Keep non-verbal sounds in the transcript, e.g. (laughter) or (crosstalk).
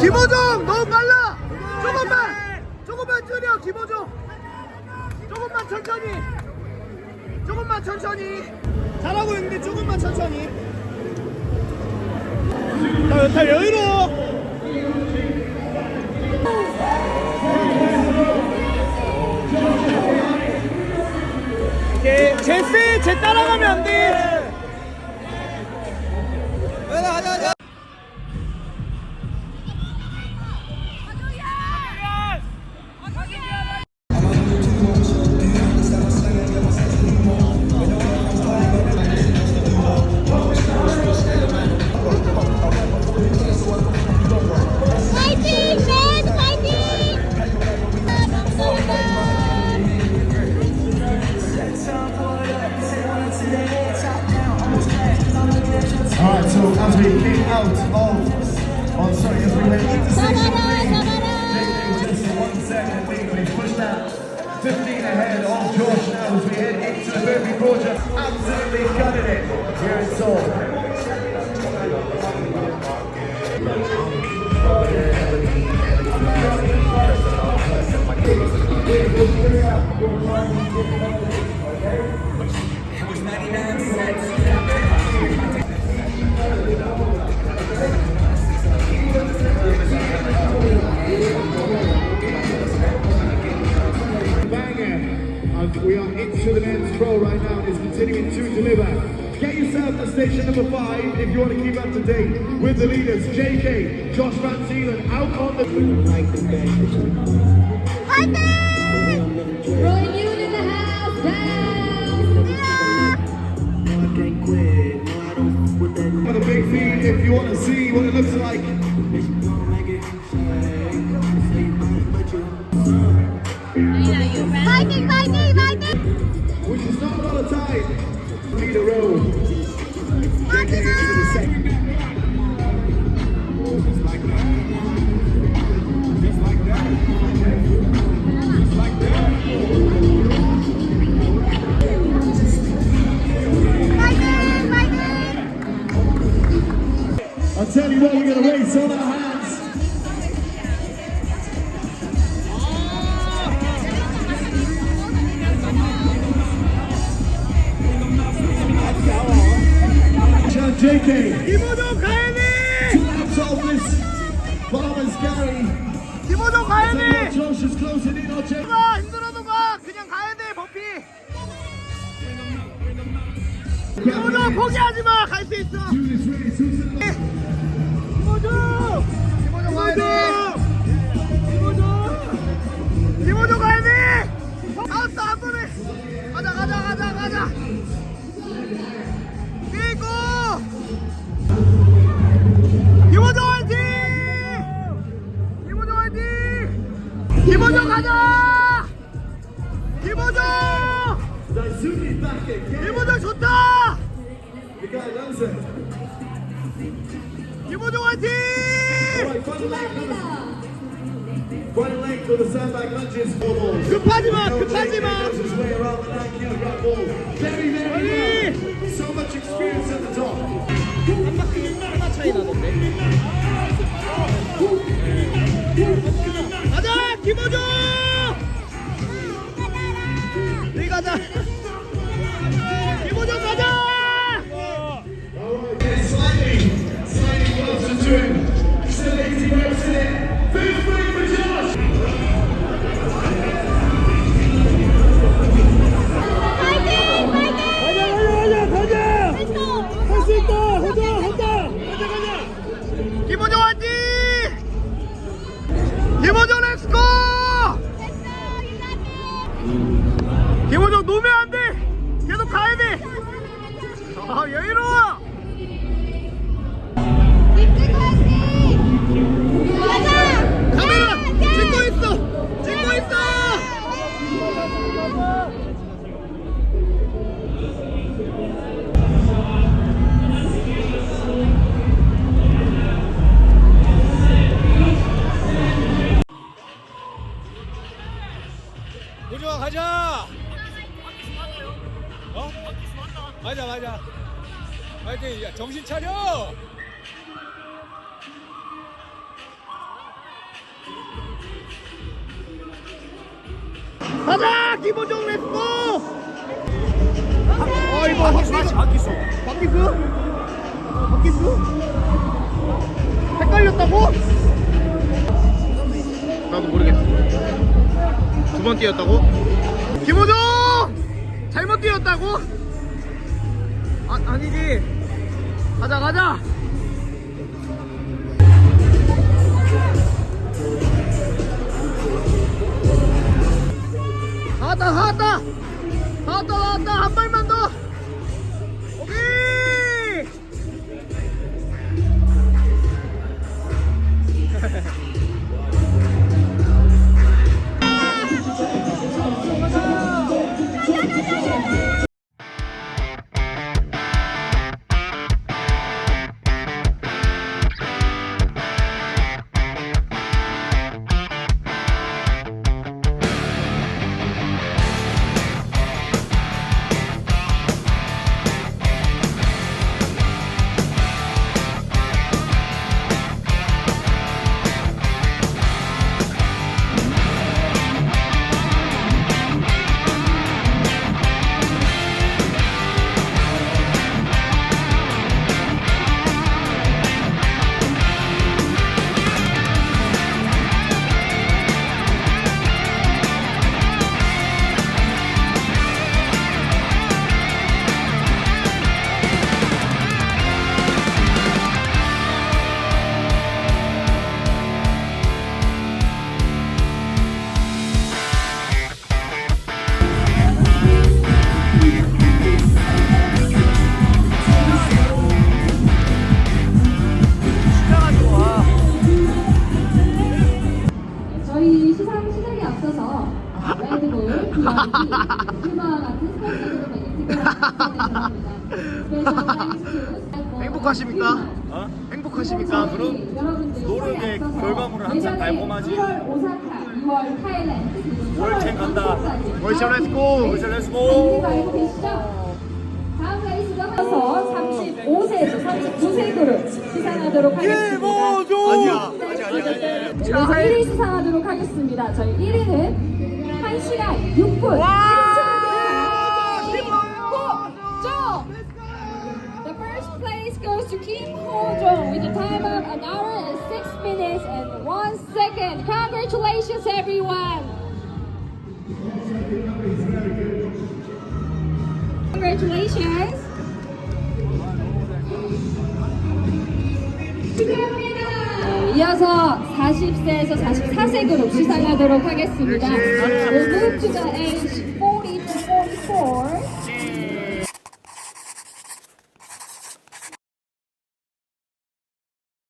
김호정 너무 빨라! 조금만! 조금만 줄여 김호정 조금만 천천히! 조금만 천천히! 잘하고 있는데 조금만 천천히! 자, 자 여유로 out station number five if you want to keep up to date with the leaders. JK, Josh Van Zeeland, out on the. Hunter! Rolling you in the house, down! For the big feed, if you want to see what it looks like. Fighting, fighting, fighting! Which is not a lot of time. Lead a road. 我知道。 김호정 가야돼 out of this farmer's gallery. 김호정 Tell you what, 가야돼 Josh is closing in on JK. 가 힘들어도 가 그냥 가야돼 버피 김호정 포기하지 마 갈 수 있어. 김호정 김호정 가야돼 김호정 김호정 가야 It. 김호정 화이팅. 급하지 마 급하지 마 호주아 가자 어? 맞아 맞아 파이팅 야, 정신 차려 가자 김호정 렛츠고 가자! 이거 박기수 맞지 박기수 박기수? 박기수? 헷갈렸다고? 나도 모르겠어 두번 뛰었다고? 김호중! 잘못 뛰었다고? 아, 아니지 가자 가자 나왔다 나왔다 나왔다 나왔다 한 발만 (laughs) 행복하십니까? 행복하십니까? 그럼 노력의 결과물은 항상 달콤하지 1월 오사카, 2월 타일랜드, 월챔 간다. 월션 렛츠고 월션 렛츠고. 알고 계시죠? 다음 레이스도 하서 35세에서 39세 그룹 시상하도록 하겠습니다. 아니야 네, 아직 아니야 아니야 그래서 1위 수상하도록 하겠습니다. 저희 1위는 1시간 6분 김호종! The first place goes to Kim Ho-jong with a time of an hour and 6 minutes and 1 second. Congratulations everyone! Congratulations! 네, 이어서 40세에서 44세 그룹 시상하도록 하겠습니다. To the age 40 to 44.